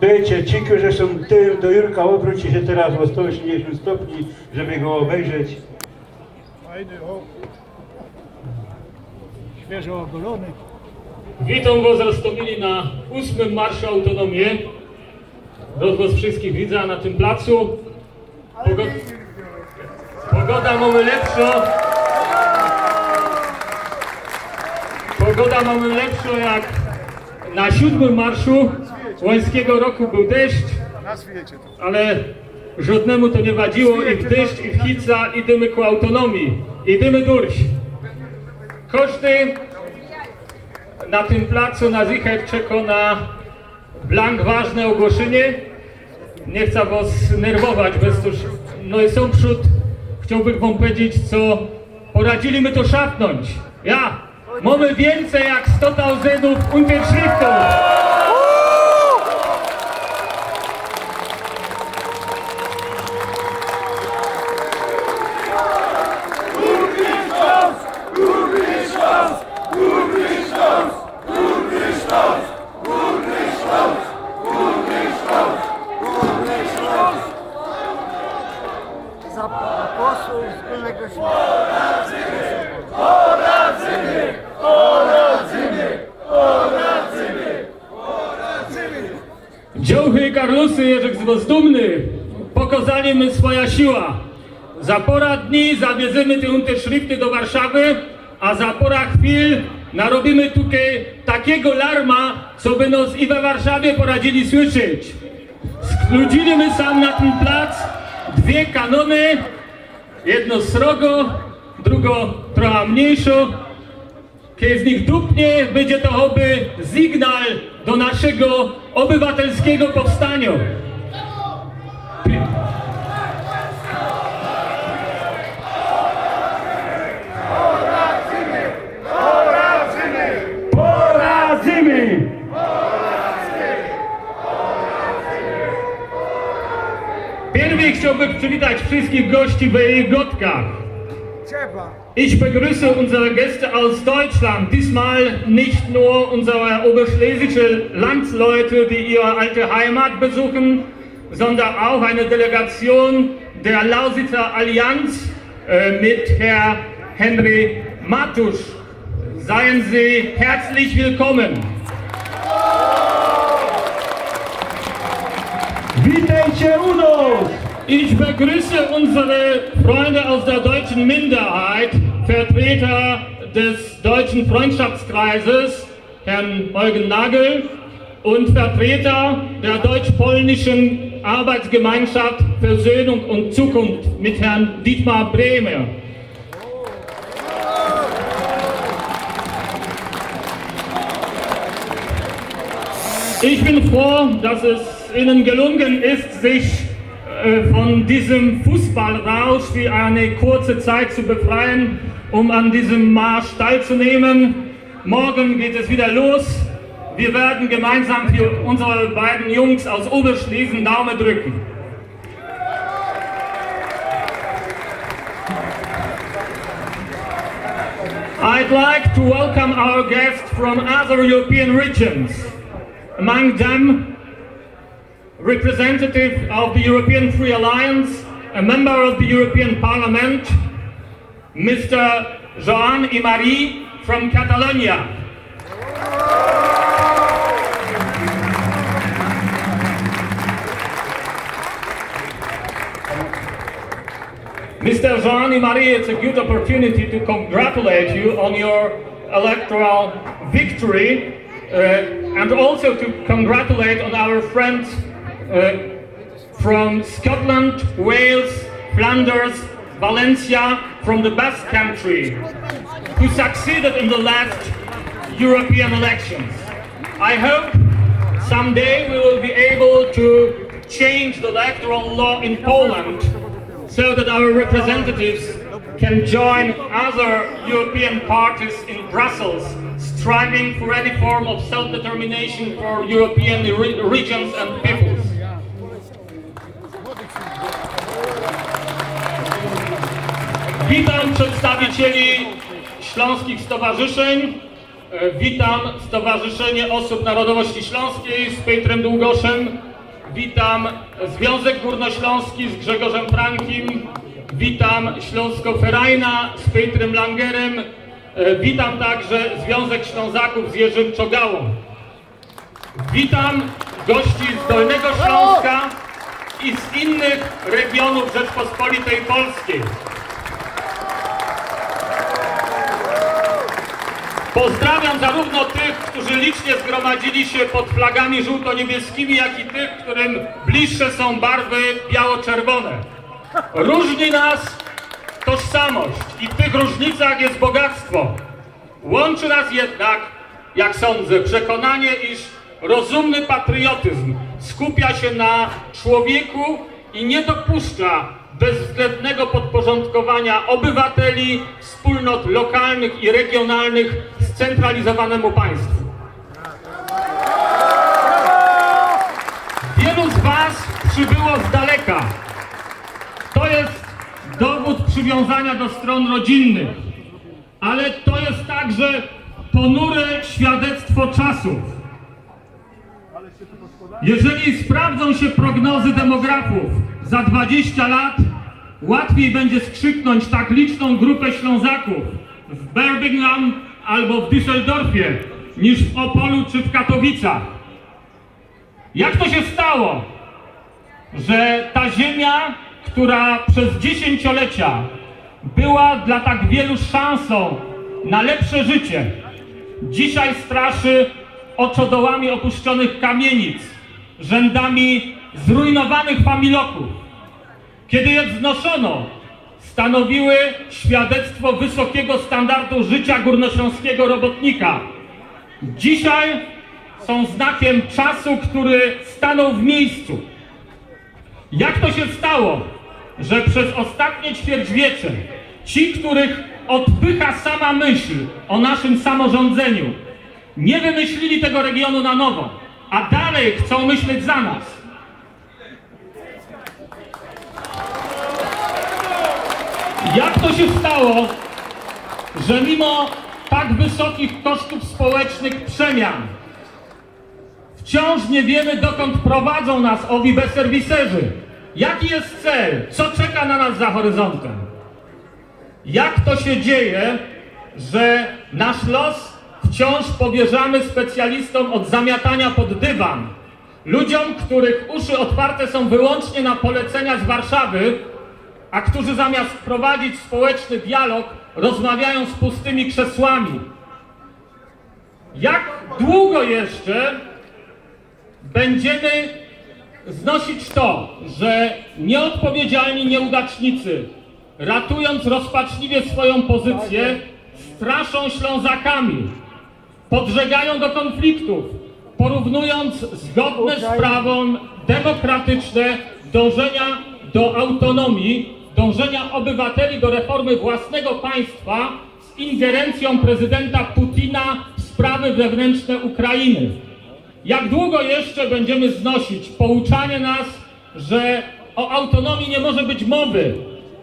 Bycie, ci, którzy są tyłem do Jurka, obróci się teraz o 180 stopni, żeby go obejrzeć. Fajny, o. Świeżo ogolony. Witam Was Rostomili na ósmym Marszu Autonomii. Rozgłos wszystkich widzę na tym placu. Pogoda, pogoda mamy lepszą. Pogoda mamy lepszą jak na siódmym marszu łońskiego roku był deszcz, ale żadnemu to nie wadziło i w deszcz, i w hica idziemy ku autonomii. Idziemy durć. Koszty na tym placu na Zichew czeka na blank ważne ogłoszenie. Nie chcę was nerwować, bez to, no i są przód, chciałbym wam powiedzieć, co poradzili my to szapnąć. Ja, mamy więcej jak 100 tausenów unterschriftów. Siła. Za pora dni zawiezymy te unterschrifty do Warszawy, a za pora chwil narobimy tutaj takiego larma, co by nos i we Warszawie poradzili słyszeć. Skludzili my sam na ten plac dwie kanony, jedno srogo, drugo trochę mniejszą, kiedy z nich dupnie, będzie to oby sygnał do naszego obywatelskiego powstania. Chciałbym przywitać wszystkich gości w gotkach. Trzeba. Ich begrüße unsere Gäste aus Deutschland, diesmal nicht nur unsere oberschlesische Landsleute, die ihre alte Heimat besuchen, sondern auch eine Delegation der Lausitzer Allianz äh, mit Herr Henry Matusch. Seien Sie herzlich willkommen. Witajcie u nas! Ich begrüße unsere Freunde aus der deutschen Minderheit, Vertreter des deutschen Freundschaftskreises, Herrn Eugen Nagel, und Vertreter der deutsch-polnischen Arbeitsgemeinschaft Versöhnung und Zukunft mit Herrn Dietmar Bremer. Ich bin froh, dass es Ihnen gelungen ist, sich von diesem Fußballrausch für eine kurze Zeit zu befreien, um an diesem Marsch teilzunehmen. Morgen geht es wieder los. Wir werden gemeinsam für unsere beiden Jungs aus Oberschlesien Daumen drücken. I'd like to welcome our guests from other European regions. Among them, representative of the European Free Alliance, a member of the European Parliament, Mr. Joan Imari from Catalonia. Mr. Jean Imari, it's a good opportunity to congratulate you on your electoral victory uh, and also to congratulate on our friends uh, from Scotland, Wales, Flanders, Valencia, from the Basque Country, who succeeded in the last European elections. I hope someday we will be able to change the electoral law in Poland so that our representatives can join other European parties in Brussels, striving for any form of self-determination for European re- regions and peoples. Witam przedstawicieli śląskich stowarzyszeń. E, Witam Stowarzyszenie Osób Narodowości Śląskiej z Pietrem Długoszem. Witam Związek Górnośląski z Grzegorzem Frankim. Witam Śląsko-Ferajna z Pietrem Langerem. E, Witam także Związek Ślązaków z Jerzym Czogałą. Witam gości z Dolnego Śląska i z innych regionów Rzeczpospolitej Polskiej. Pozdrawiam zarówno tych, którzy licznie zgromadzili się pod flagami żółto-niebieskimi, jak i tych, którym bliższe są barwy biało-czerwone. Różni nas tożsamość i w tych różnicach jest bogactwo. Łączy nas jednak, jak sądzę, przekonanie, iż rozumny patriotyzm skupia się na człowieku i nie dopuszcza bezwzględnego podporządkowania obywateli, wspólnot lokalnych i regionalnych scentralizowanemu państwu. Wielu z Was przybyło z daleka. To jest dowód przywiązania do stron rodzinnych, ale to jest także ponure świadectwo czasów. Jeżeli sprawdzą się prognozy demografów za 20 lat, łatwiej będzie skrzyknąć tak liczną grupę Ślązaków w Birmingham albo w Düsseldorfie niż w Opolu czy w Katowicach. Jak to się stało, że ta ziemia, która przez dziesięciolecia była dla tak wielu szansą na lepsze życie, dzisiaj straszy oczodołami opuszczonych kamienic, rzędami zrujnowanych familoków. Kiedy je wznoszono, stanowiły świadectwo wysokiego standardu życia górnośląskiego robotnika. Dzisiaj są znakiem czasu, który stanął w miejscu. Jak to się stało, że przez ostatnie ćwierćwiecze ci, których odpycha sama myśl o naszym samorządzeniu, nie wymyślili tego regionu na nowo, a dalej chcą myśleć za nas. Jak to się stało, że mimo tak wysokich kosztów społecznych przemian wciąż nie wiemy, dokąd prowadzą nas owi bezserwiserzy? Jaki jest cel? Co czeka na nas za horyzontem? Jak to się dzieje, że nasz los wciąż powierzamy specjalistom od zamiatania pod dywan? Ludziom, których uszy otwarte są wyłącznie na polecenia z Warszawy, a którzy zamiast prowadzić społeczny dialog, rozmawiają z pustymi krzesłami. Jak długo jeszcze będziemy znosić to, że nieodpowiedzialni nieudacznicy, ratując rozpaczliwie swoją pozycję, straszą Ślązakami, podżegają do konfliktów, porównując zgodne z prawem demokratyczne dążenia do autonomii, dążenia obywateli do reformy własnego państwa z ingerencją prezydenta Putina w sprawy wewnętrzne Ukrainy. Jak długo jeszcze będziemy znosić pouczanie nas, że o autonomii nie może być mowy,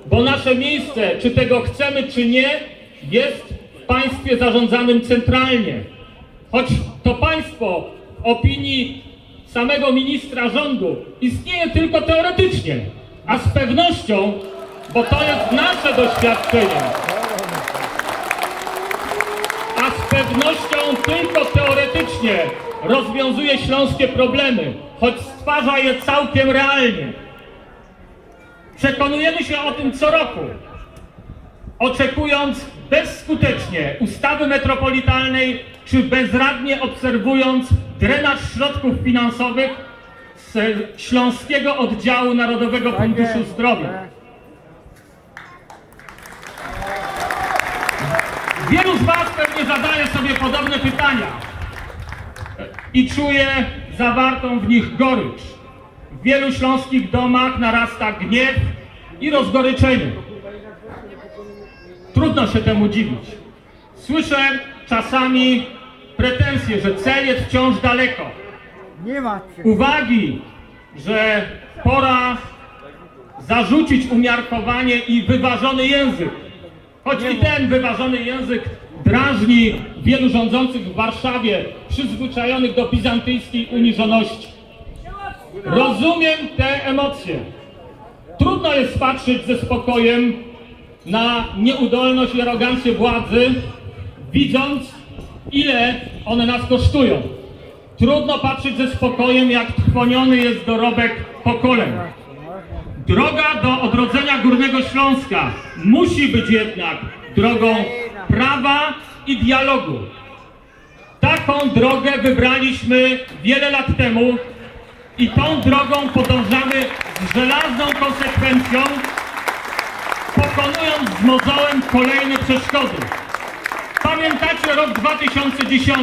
bo nasze miejsce, czy tego chcemy, czy nie, jest w państwie zarządzanym centralnie. Choć to państwo w opinii samego ministra rządu istnieje tylko teoretycznie, a z pewnością, bo to jest nasze doświadczenie, a z pewnością tylko teoretycznie rozwiązuje śląskie problemy, choć stwarza je całkiem realnie. Przekonujemy się o tym co roku, oczekując bezskutecznie ustawy metropolitalnej, czy bezradnie obserwując drenaż środków finansowych z Śląskiego Oddziału Narodowego Funduszu Zdrowia. Wielu z Was pewnie zadaje sobie podobne pytania i czuje zawartą w nich gorycz. W wielu śląskich domach narasta gniew i rozgoryczenie. Trudno się temu dziwić. Słyszę czasami pretensje, że cel jest wciąż daleko. Uwagi, że pora zarzucić umiarkowanie i wyważony język. Choć i ten wyważony język drażni wielu rządzących w Warszawie, przyzwyczajonych do bizantyjskiej uniżoności. Rozumiem te emocje. Trudno jest patrzeć ze spokojem na nieudolność i arogancję władzy, widząc, ile one nas kosztują. Trudno patrzeć ze spokojem, jak trwoniony jest dorobek pokoleń. Droga do odrodzenia Górnego Śląska musi być jednak drogą prawa i dialogu. Taką drogę wybraliśmy wiele lat temu i tą drogą podążamy z żelazną konsekwencją, pokonując z mozołem kolejne przeszkody. Pamiętacie rok 2010?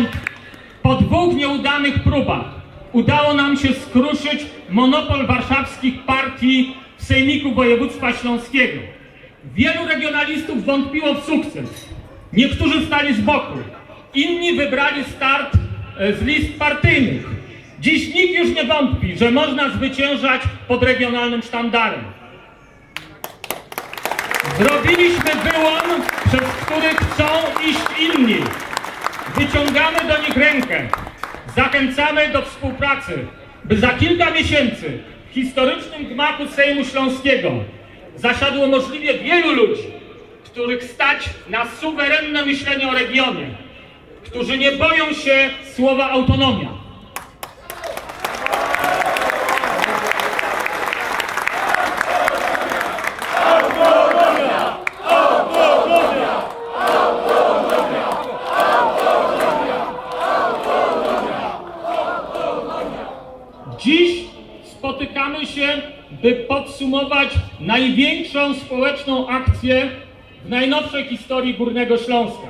Po dwóch nieudanych próbach udało nam się skruszyć monopol warszawskich partii Sejmiku Województwa Śląskiego. Wielu regionalistów wątpiło w sukces. Niektórzy stali z boku. Inni wybrali start e, z list partyjnych. Dziś nikt już nie wątpi, że można zwyciężać pod regionalnym sztandarem. Zrobiliśmy wyłom, przez który chcą iść inni. Wyciągamy do nich rękę. Zachęcamy do współpracy, by za kilka miesięcy w historycznym gmachu Sejmu Śląskiego zasiadło możliwie wielu ludzi, których stać na suwerenne myślenie o regionie, którzy nie boją się słowa autonomia. Dziś spotykamy się, by podsumować największą społeczną akcję w najnowszej historii Górnego Śląska.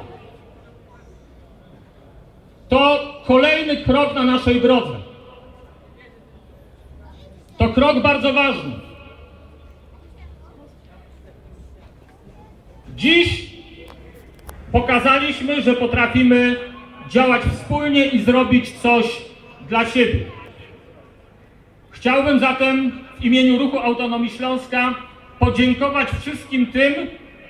To kolejny krok na naszej drodze. To krok bardzo ważny. Dziś pokazaliśmy, że potrafimy działać wspólnie i zrobić coś dla siebie. Chciałbym zatem w imieniu Ruchu Autonomii Śląska podziękować wszystkim tym,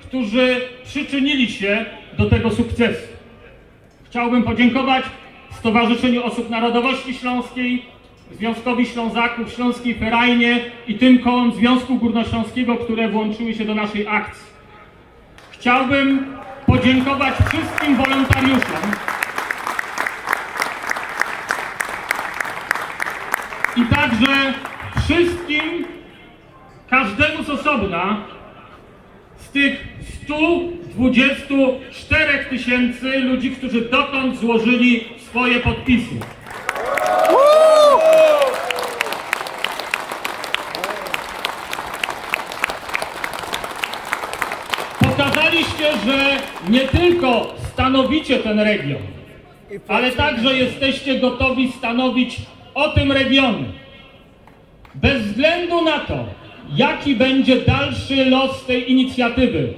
którzy przyczynili się do tego sukcesu. Chciałbym podziękować Stowarzyszeniu Osób Narodowości Śląskiej, Związkowi Ślązaków, Śląskiej Ferajnie i tym kołom Związku Górnośląskiego, które włączyły się do naszej akcji. Chciałbym podziękować wszystkim wolontariuszom, i także wszystkim, każdemu z osobna z tych 124 tysięcy ludzi, którzy dotąd złożyli swoje podpisy. Pokazaliście, że nie tylko stanowicie ten region, ale także jesteście gotowi stanowić o tym regionie. Bez względu na to, jaki będzie dalszy los tej inicjatywy,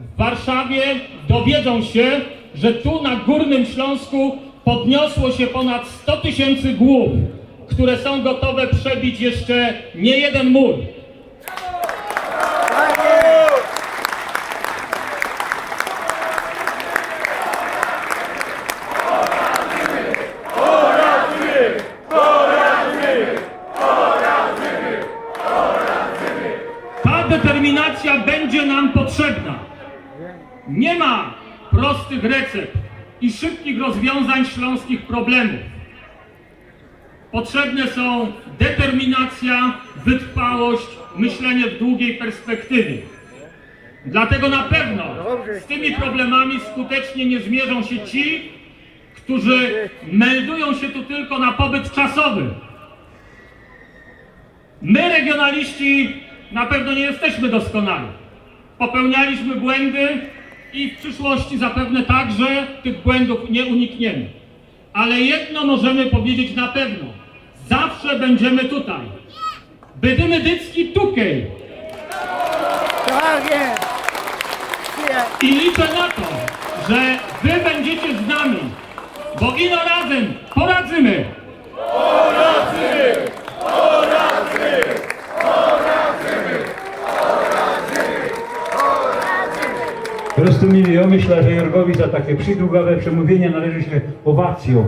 w Warszawie dowiedzą się, że tu na Górnym Śląsku podniosło się ponad 100 tysięcy głów, które są gotowe przebić jeszcze nie jeden mur. Ta determinacja będzie nam potrzebna. Nie ma recept i szybkich rozwiązań śląskich problemów. Potrzebne są determinacja, wytrwałość, myślenie w długiej perspektywie. Dlatego na pewno z tymi problemami skutecznie nie zmierzą się ci, którzy meldują się tu tylko na pobyt czasowy. My, regionaliści, na pewno nie jesteśmy doskonali. Popełnialiśmy błędy i w przyszłości zapewne także tych błędów nie unikniemy. Ale jedno możemy powiedzieć na pewno. Zawsze będziemy tutaj. Będziemy dycki tukej. Tak jest. I liczę na to, że wy będziecie z nami. Bo ino razem poradzimy. Rozumieli, ja myślę, że Jorgowi za takie przydługawe przemówienie należy się owacją.